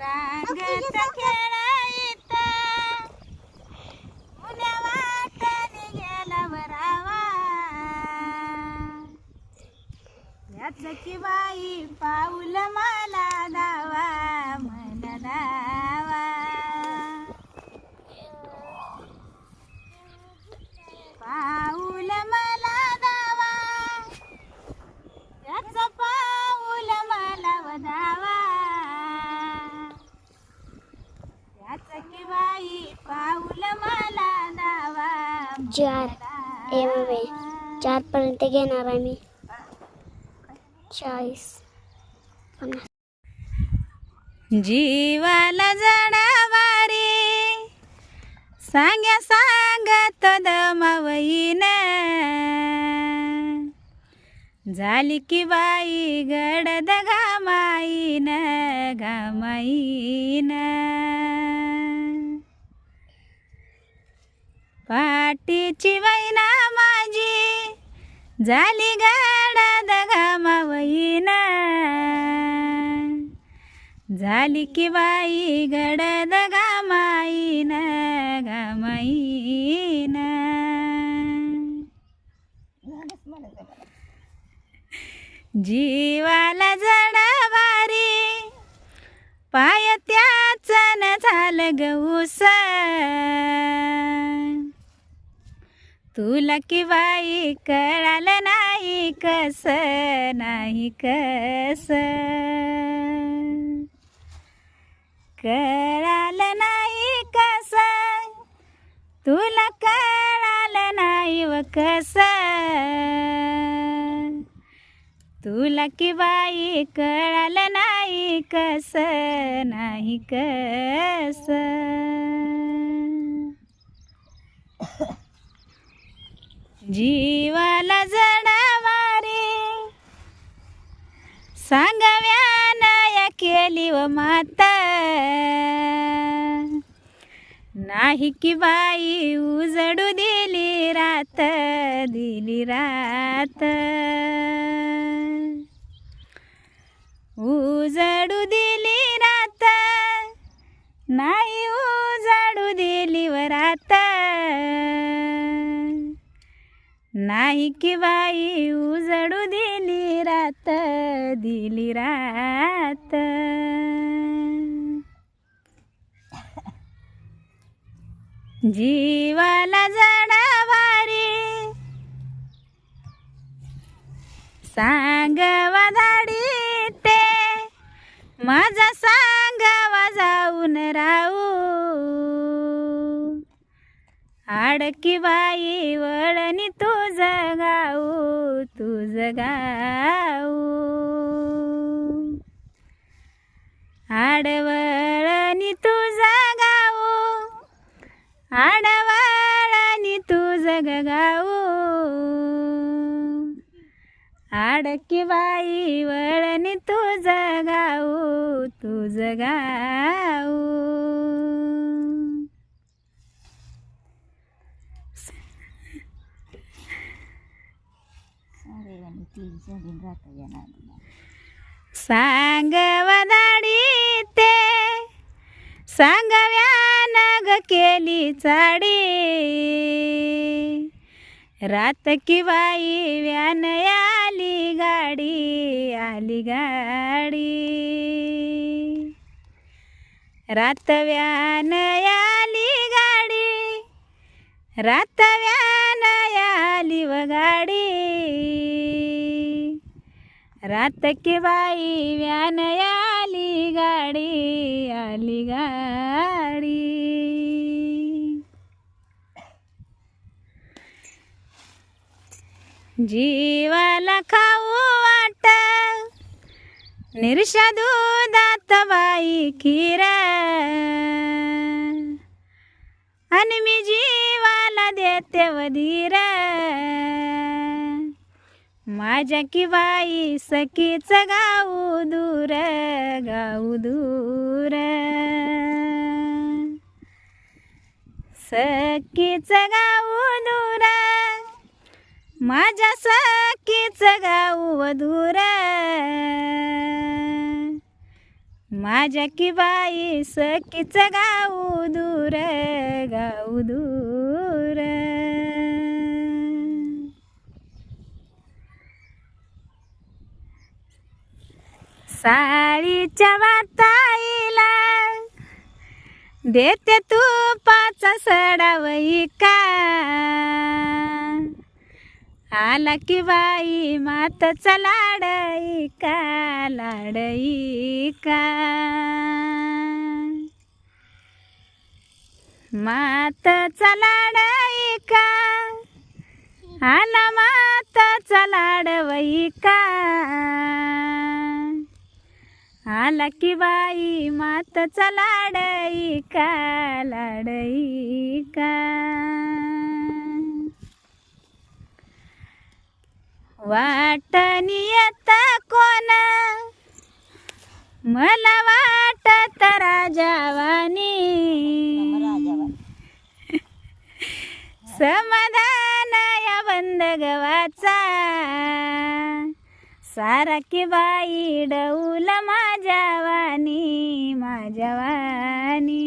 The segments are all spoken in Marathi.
रांगत खेळायचा मुल्या वाटाने गेला वरावा. याच की बाई पा मला दावा मला दावा पाऊल मला दावा याच पाऊल मला वदावा याच की बाई पाऊल मला दावा चार. ए मम्मी चार घेणार आहे मी. चाळीस. पन्नास. जीवाला जडावारी सांग्या सांगत दमावईन झाली की बाई गडद घामाईन घामाईन पाटीची वैना माझी झाली गाडा दगा मावईना झाली की बाई गडद गामाईन गामाईन जीवाला जडावारी पाय त्याच न झालं गऊस तुला की कळालं नाही कस नाही कस. कळालं नाही कस तुला कळालं नाही व कस. तुला की कळालं नाही कस नाही कस. जीवाला जडावारी. सांगाव्या या केली व माता. नाही की बाई उजडू दिली रात दिली रात. उजडू दिली रात नाही उजाडू दिली नाही की बाई उजडू दिली रात दिली रात. जीवाला जडावारी सांगवा धाडी ते माझा सांगावा जाऊन राहू. आडकी बाई वळणी तुझं गाऊ तुझं गाऊ. आडवळणी तुझं गाऊ आडवळणी तुझं ग गाऊ. आडकी बाई वळणी तुझं गाऊ तुझं गाऊ सांगवदाडी ते ग केली चाडी. रात की बाई व्यान आली गाडी आली गाडी. रात व्यान आली गाडी रात व्यान आली व गाडी. रात की बाई व्यान आली गाडी आली गाडी. जीवाला खाऊ वाट निर्षा दुधात बाई खीर. आणि मी जीवाला देते वधीर माझ्या की बाई सखीच गाऊ दूर गाऊ दूर. सखीच गाऊ दूर माझ्या सखीच गाऊ दूर. माझ्या की बाई सखीच गाऊ दूर गाऊ दूर. साळीच्या वाताईला. देते तू पाचा सडावई का आला की बाई मातचा लाडई का लाडई का मातचा लाडई का आला मातचा लाडवई का आला की बाई मातचा लाडई का? लाडई का? वाटणी येत कोण? मला वाटत राजावानी. समाधान या बंद गवाचा सारा की बाई डौल माझ्या वाणी माझ्या वाणी.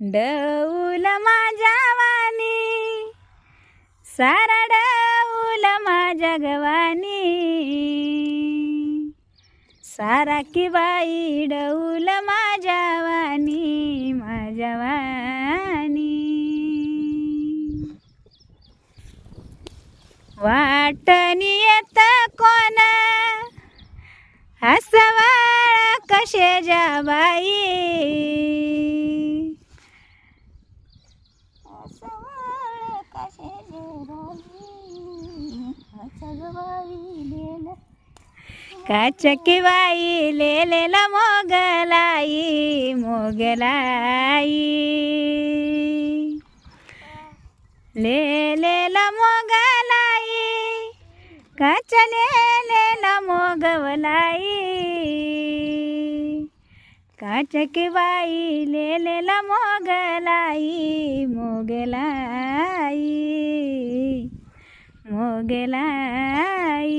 डौल माझ्या वाणी सारा डौल माझ्या गवानी सारा की बाई डौल माझ्या वाणी माझ्या वाणी वाटणी येत कोण? हसवाळ कशे बाई काचकी बाई लेलेला मोगलाई मोगलाई. लेलेला मोग काच लेलेला मोगवलाई काचकी बाई लेलेला मोगलाई मोगलाई मोगलाई.